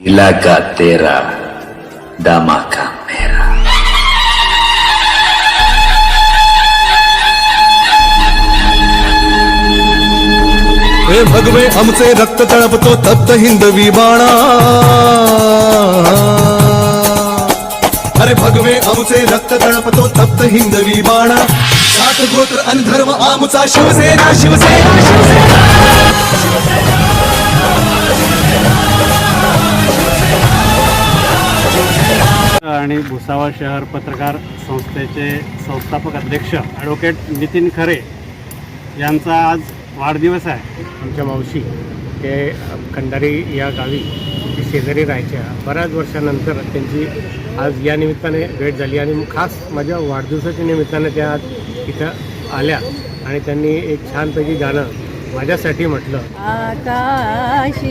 इलाका तेरा धमाका मेरा हे भगवे आमचे रक्त तळपतो तप्त हिंदवी बाणा. अरे भगवे आमचे रक्त तळपतो तप्त हिंदवी बाणा. सात गोत्र आणि धर्म आमचा शिवसेना शिवसेना शिवसेना. आणि भुसावळ शहर पत्रकार संस्थेचे संस्थापक अध्यक्ष ॲडव्होकेट नितीन खरे यांचा आज वाढदिवस आहे. आमच्या मावशी ते खंडारी या गावी ते शेजारी राहायच्या. बऱ्याच वर्षानंतर त्यांची आज या निमित्ताने भेट झाली आणि खास माझ्या वाढदिवसाच्या निमित्ताने त्या आज इथं आल्या आणि त्यांनी एक छानपैकी गाणं माझ्यासाठी म्हटलं. आकाशी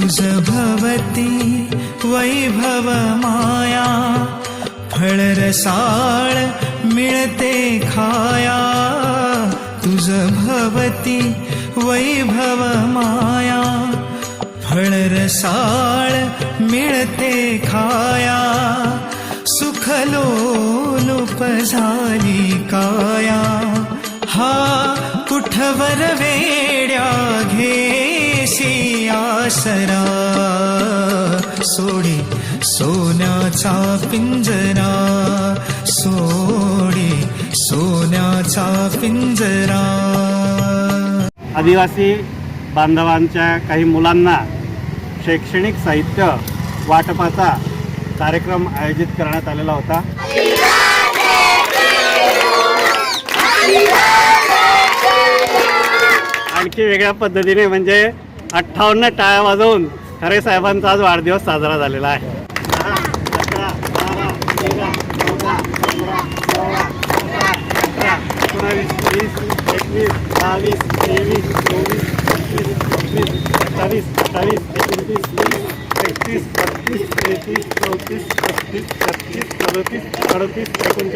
तुज भवती वैभव माया फळरसाळ मिळते खाया. तुझ भवती वैभव माया फळरसाळ मिळते खाया. सुखलोलुप झाली काया. हा कुठवर वेड्या घे आसरा सोडी सोन्याचा पिंजरा सोडी सोन्याचा पिंजरा. आदिवासी बांधवांच्या काही मुलांना शैक्षणिक साहित्य वाटपाचा कार्यक्रम आयोजित करण्यात आलेला होता. आणखी वेगळ्या पद्धतीने म्हणजे अठ्ठावन्न टाळ्या वाजवून खरे साहेबांचा आज वाढदिवस साजरा झालेला आहे.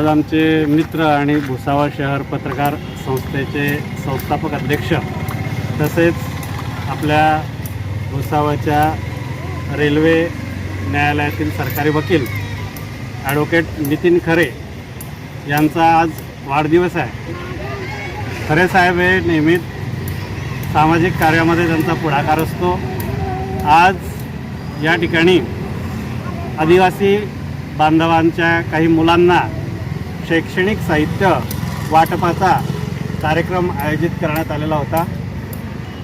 आज आमचे मित्र आणि भुसावळ शहर पत्रकार संस्थेचे संस्थापक अध्यक्ष तसेच आपल्या भुसावळच्या रेल्वे न्यायालयातील सरकारी वकील ॲडव्होकेट नितीन खरे यांचा आज वाढदिवस आहे. खरे साहेब हे नेहमीच सामाजिक कार्यामध्ये त्यांचा पुढाकार असतो. आज या ठिकाणी आदिवासी बांधवांच्या काही मुलांना शैक्षणिक साहित्य वाटपाचा कार्यक्रम आयोजित करण्यात आलेला होता.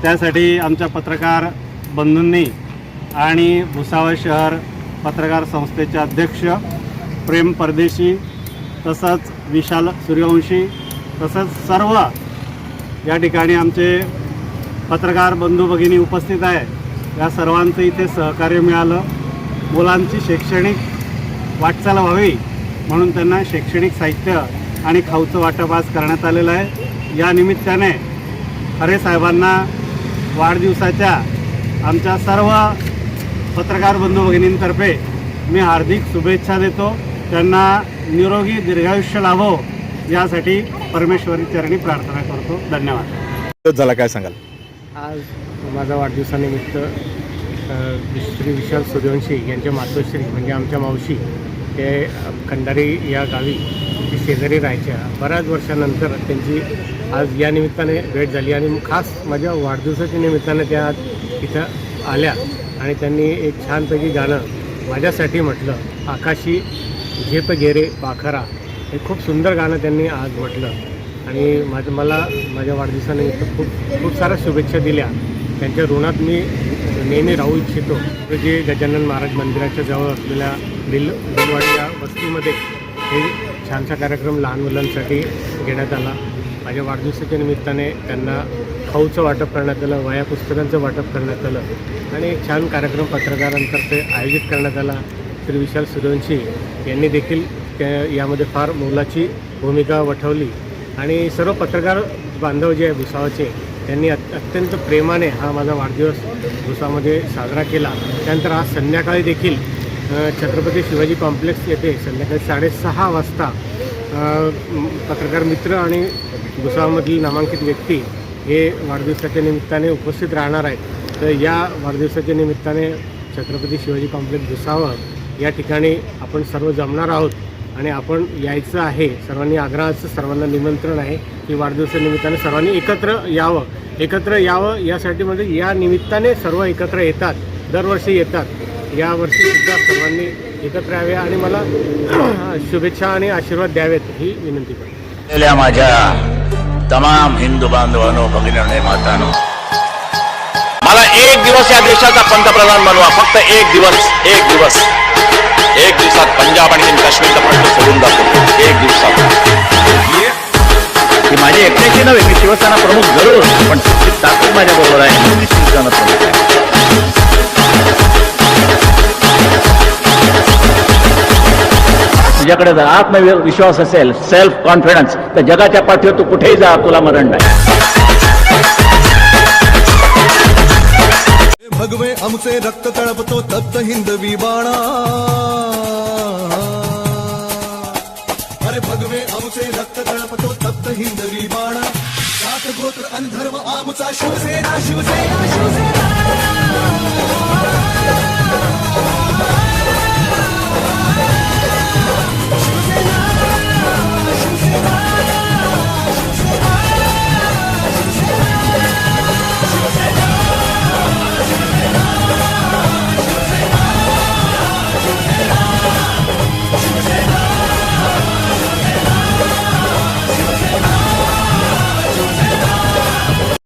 त्यासाठी आमच्या पत्रकार बंधूंनी आणि भुसावळ शहर पत्रकार संस्थेचे अध्यक्ष प्रेम परदेशी तसंच विशाल सूर्यवंशी तसंच सर्व या ठिकाणी आमचे पत्रकार बंधू भगिनी उपस्थित आहे. या सर्वांचं इथे सहकार्य मिळालं. मुलांची शैक्षणिक वाटचाल व्हावी. म्हणून त्यांना शैक्षणिक साहित्य आणि खाऊचं वाटप आज करण्यात आलेलं आहे. या निमित्ताने खरे साहेबांना वाढदिवसाच्या आमच्या सर्व पत्रकार बंधू भगिनींतर्फे मी हार्दिक शुभेच्छा देतो. त्यांना निरोगी दीर्घायुष्य लाभो यासाठी परमेश्वरी चरणी प्रार्थना करतो. धन्यवाद. झाला काय सांगाल? आज माझा वाढदिवसानिमित्त श्री विशाल सूर्यवंशी यांच्या मातोश्री म्हणजे आमच्या मावशी ते खंडारी या गावी शेजारी राहायच्या. बऱ्याच वर्षानंतर त्यांची आज या निमित्ताने भेट झाली आणि खास माझ्या वाढदिवसाच्या निमित्ताने त्या आज इथं आल्या आणि त्यांनी एक छानपैकी गाणं माझ्यासाठी म्हटलं. आकाशी झेप गेरे पाखरा. हे खूप सुंदर गाणं त्यांनी आज म्हटलं. आणि माझं मला माझ्या वाढदिवसानिमित्त खूप खूप साऱ्या शुभेच्छा दिल्या. त्यांच्या ऋणात मी नेहमी राहू इच्छितो. जे गजानन महाराज मंदिराच्या जवळ असलेल्या बिल बिलवाडी या वस्तीमध्ये हे छानसा कार्यक्रम लहान मुलांसाठी घेण्यात आला. माझ्या वाढदिवसाच्या निमित्ताने त्यांना खाऊचं वाटप करण्यात आलं वया पुस्तकांचं वाटप करण्यात आलं आणि एक छान कार्यक्रम पत्रकारांतर्फे आयोजित करण्यात आला. श्री विशाल सूर्यवंशी यांनी देखील त्या यामध्ये फार मोलाची भूमिका वठवली. आणि सर्व पत्रकार बांधव जे आहे भुसावाचे त्यांनी अत्यंत प्रेमाने हा माझा वाढदिवस भुसामध्ये साजरा केला. त्यानंतर आज संध्याकाळी देखील छत्रपती शिवाजी कॉम्प्लेक्स येथे संध्याकाळी साडेसहा वाजता पत्रकार मित्र आणि भुसावळमधील नामांकित व्यक्ती हे वाढदिवसाच्या निमित्ताने उपस्थित राहणार आहेत. तर या वाढदिवसाच्या निमित्ताने छत्रपती शिवाजी कॉम्प्लेक्स दुसावं या ठिकाणी आपण सर्व जमणार आहोत. आणि आपण यायचं आहे सर्वांनी आग्रहाचं सर्वांना निमंत्रण आहे की वाढदिवसानिमित्ताने सर्वांनी एकत्र यावं. एकत्र यावं यासाठी म्हणजे या निमित्ताने सर्व एकत्र येतात दरवर्षी येतात. यावर्षीसुद्धा सर्वांनी एकत्र यावे आणि मला शुभेच्छा आणि आशीर्वाद द्यावेत ही विनंती करतो. माझ्या तमाम हिंदू बांधवांनो भगिनी मातानो मला एक दिवस या देशाचा पंतप्रधान बनवा. फक्त एक दिवस एक दिवस. एक दिवसात पंजाब आणि काश्मीरचा प्रश्न सोडून जातो. एक दिवसात. ही माझी एकट्याची नव्हे मी शिवसेना प्रमुख जरूर. पण ताकद माझ्या बरोबर आहे. मी शिवसेना प्रमुख तुझ्याकडे जर आत्मविश्वास असेल सेल्फ कॉन्फिडन्स तर जगाच्या पाठीवर तू कुठेही जा तुला मरण नाही. भगवे आमचे रक्त तळपतो तप्त हिंदवी बाणा. अरे भगवे आमचे रक्त तळपतो तप्त हिंदवी बाणा. जात गोत्र अनधर्म आमचा शिवसेना शिवसेना शिवसेना.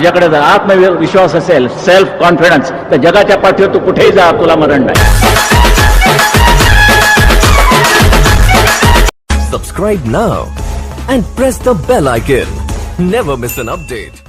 तुझ्याकडे जर आत्मविश्वास असेल सेल्फ कॉन्फिडन्स तर जगाच्या पाठीवर तू कुठेही जा तुला मरण नाही. Subscribe now and press the bell icon never miss an update